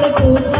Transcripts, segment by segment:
काल पूर्व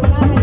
palabra.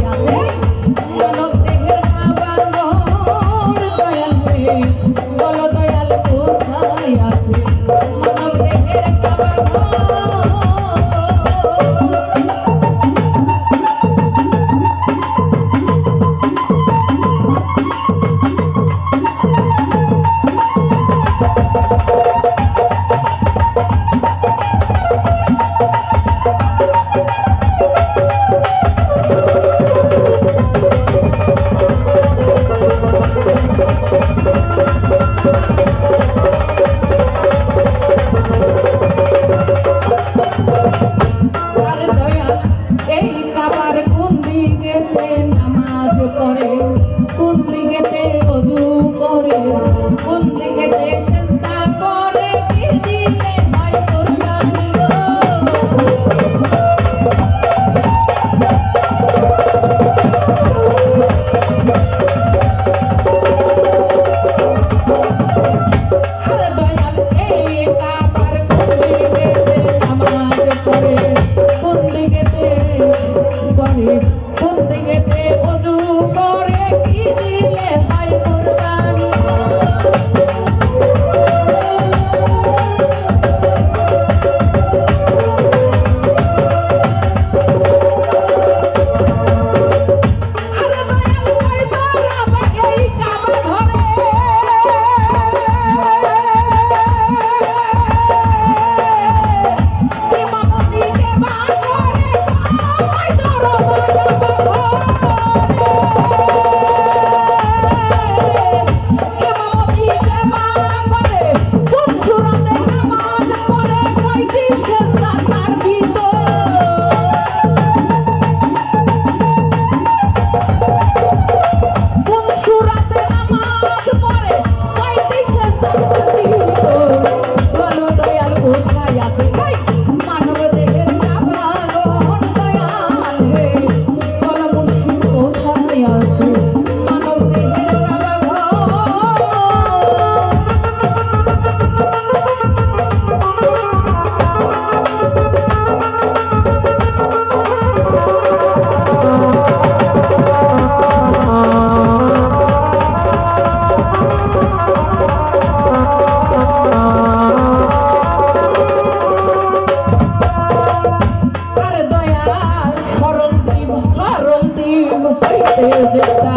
दिखता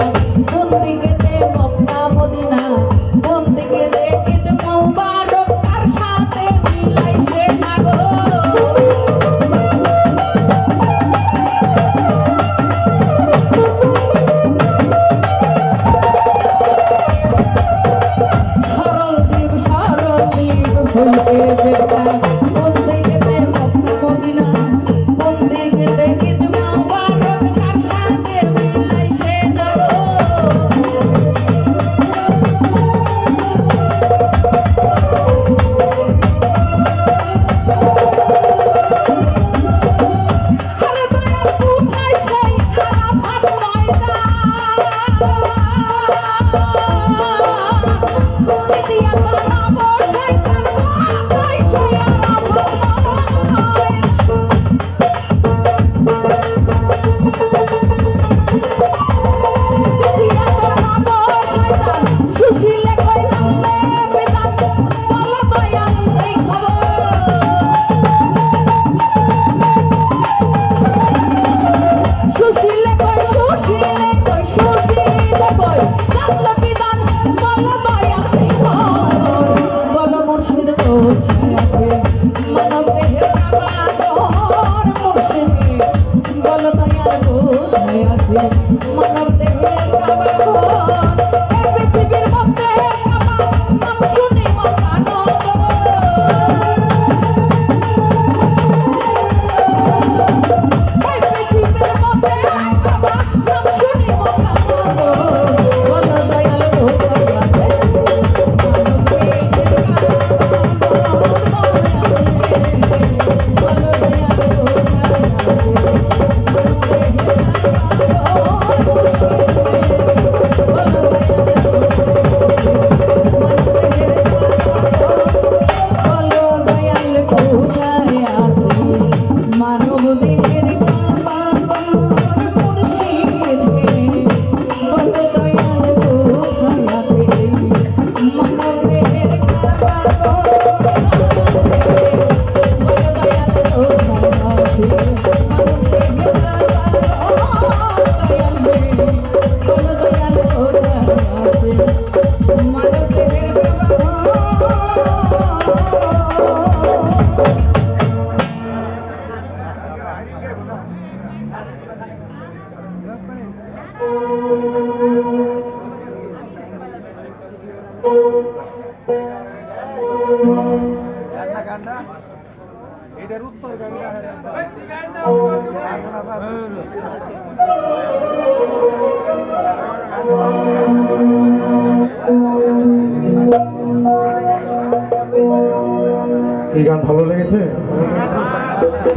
मुंदी के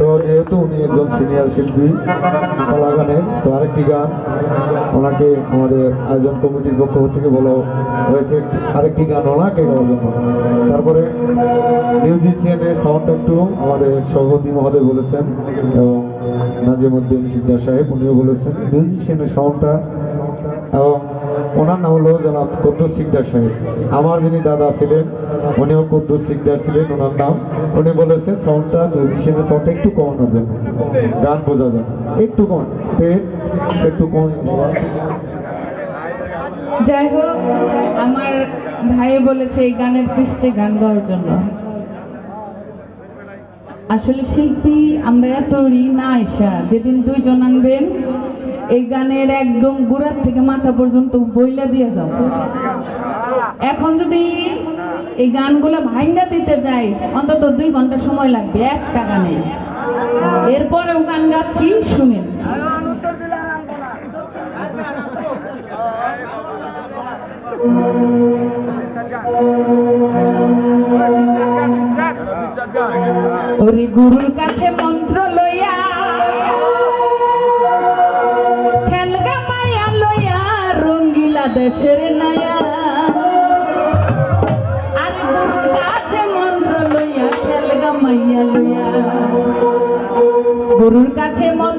তো যেহেতু উনি একজন সিনিয়র শিল্পী কলা গানের তো আরেকটি গান ওনাকে আমাদের আয়োজন কমিটির পক্ষ থেকে বলা হয়েছে। আরেকটি গান ওনাকে গাওয়ার জন্য। তারপরে মিউজিশিয়ানের সাউন্ড একটু আমাদের সভাপতি মহোদয় বলেছেন এবং নাজিমুদ্দিন সিদ্দার সাহেব, উনিও বলেছেন। মিউজিশিয়ানের সাউন্ডটা এবং ওনার নাম হলো জনাব কদ্দুস সিকদার সাহেব। আমার যিনি দাদা ছিলেন, উনিও কদ্দুস সিকদার ছিলেন, ওনার নাম। উনি বলেছেন সাউন্ডটা মিউজিশিয়ানের সাউন্ডটা একটু কমানোর জন্য। গান বোঝা যায় একটু কম একটু কম। যাই হোক, আমার ভাই বলেছে, এই গানের পৃষ্ঠে গান গাওয়ার জন্য। আসলে শিল্পী, আমরা এত ঋণী না আইসা যেদিন দুইজন আনবেন এই গানের একদম গোড়ার থেকে মাথা পর্যন্ত বইলা দিয়ে যাও। এখন যদি এই গানগুলো ভাঙ্গা দিতে যাই, অন্তত দুই ঘণ্টা সময় লাগবে একটা গানে। এরপরেও গান গাচ্ছি, শুনেন। ওরে গুরুর কাছে গুরুর কাছে মন্ত্র লইয়া খেলগা কাছে মন্ত্র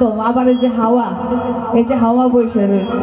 আদম আবার এই যে হাওয়া এই যে হাওয়া বইসে রয়েছে।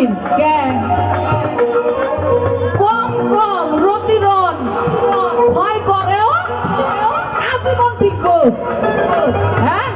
দিন গ্যাং কম কম রতিরণ। ভয় করেও আজীবন ঠিক হ্যাঁ?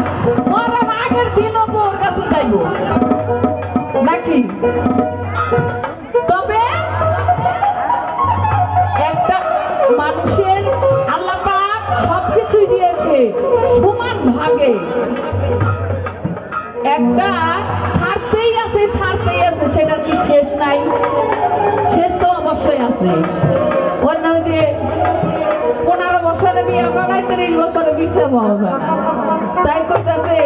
মতোই আছে। ওর নাম যে পনেরো বছরে বিয়ে করায়, তিরিশ বছরে বিশে পাওয়া যায় তাই করতেছে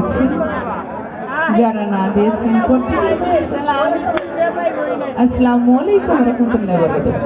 করেছেন যারা না দিয়েছেন প্রত্যেকে সালাম আসসালামু আলাইকুম রহমতুল্লাহ বলেছেন